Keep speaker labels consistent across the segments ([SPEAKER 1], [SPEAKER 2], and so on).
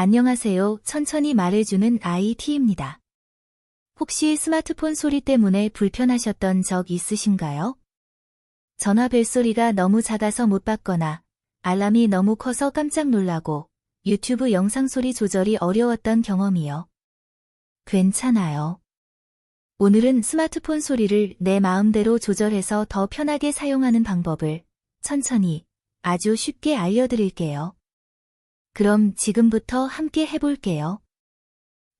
[SPEAKER 1] 안녕하세요. 천천히 말해주는 IT입니다. 혹시 스마트폰 소리 때문에 불편하셨던 적 있으신가요? 전화 벨소리가 너무 작아서 못 받거나 알람이 너무 커서 깜짝 놀라고 유튜브 영상 소리 조절이 어려웠던 경험이요. 괜찮아요. 오늘은 스마트폰 소리를 내 마음대로 조절해서 더 편하게 사용하는 방법을 천천히 아주 쉽게 알려드릴게요. 그럼 지금부터 함께 해볼게요.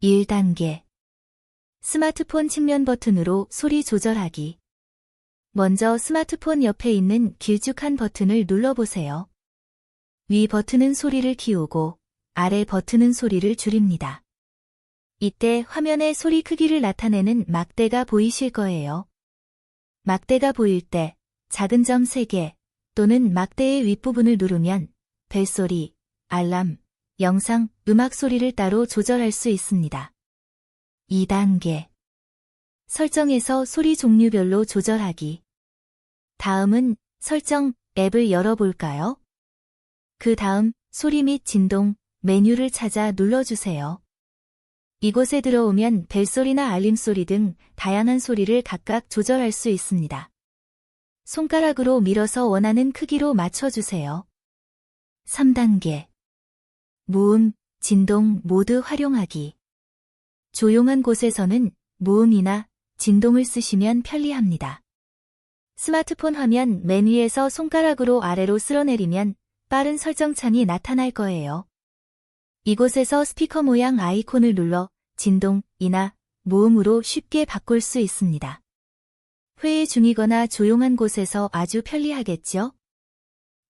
[SPEAKER 1] 1단계 스마트폰 측면 버튼으로 소리 조절하기 먼저 스마트폰 옆에 있는 길쭉한 버튼을 눌러보세요. 위 버튼은 소리를 키우고 아래 버튼은 소리를 줄입니다. 이때 화면에 소리 크기를 나타내는 막대가 보이실 거예요. 막대가 보일 때 작은 점 3개 또는 막대의 윗부분을 누르면 벨소리, 알람, 영상, 음악 소리를 따로 조절할 수 있습니다. 2단계 설정에서 소리 종류별로 조절하기 다음은 설정 앱을 열어볼까요? 그 다음 소리 및 진동 메뉴를 찾아 눌러주세요. 이곳에 들어오면 벨소리나 알림소리 등 다양한 소리를 각각 조절할 수 있습니다. 손가락으로 밀어서 원하는 크기로 맞춰주세요. 3단계 모음, 진동 모두 활용하기. 조용한 곳에서는 모음이나 진동을 쓰시면 편리합니다. 스마트폰 화면 맨 위에서 손가락으로 아래로 쓸어내리면 빠른 설정창이 나타날 거예요. 이곳에서 스피커 모양 아이콘을 눌러 진동이나 모음으로 쉽게 바꿀 수 있습니다. 회의 중이거나 조용한 곳에서 아주 편리하겠죠?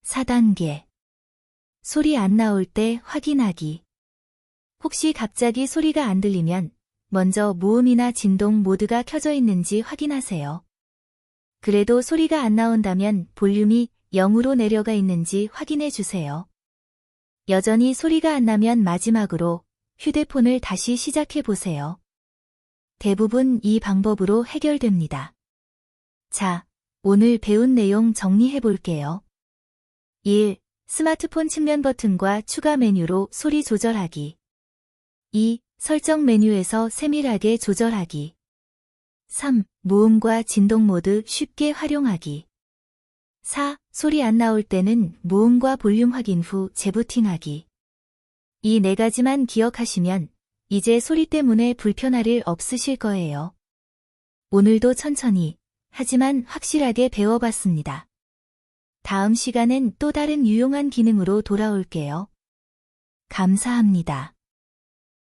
[SPEAKER 1] 4단계 소리 안 나올 때 확인하기. 혹시 갑자기 소리가 안 들리면 먼저 모음이나 진동 모두가 켜져 있는지 확인하세요. 그래도 소리가 안 나온다면 볼륨이 0으로 내려가 있는지 확인해 주세요. 여전히 소리가 안 나면 마지막으로 휴대폰을 다시 시작해 보세요. 대부분 이 방법으로 해결됩니다. 자, 오늘 배운 내용 정리해 볼게요. 1. 스마트폰 측면 버튼과 추가 메뉴로 소리 조절하기. 2. 설정 메뉴에서 세밀하게 조절하기. 3. 모음과 진동 모드 쉽게 활용하기. 4. 소리 안 나올 때는 모음과 볼륨 확인 후 재부팅하기. 이 네 가지만 기억하시면 이제 소리 때문에 불편할 일 없으실 거예요. 오늘도 천천히, 하지만 확실하게 배워봤습니다. 다음 시간엔 또 다른 유용한 기능으로 돌아올게요. 감사합니다.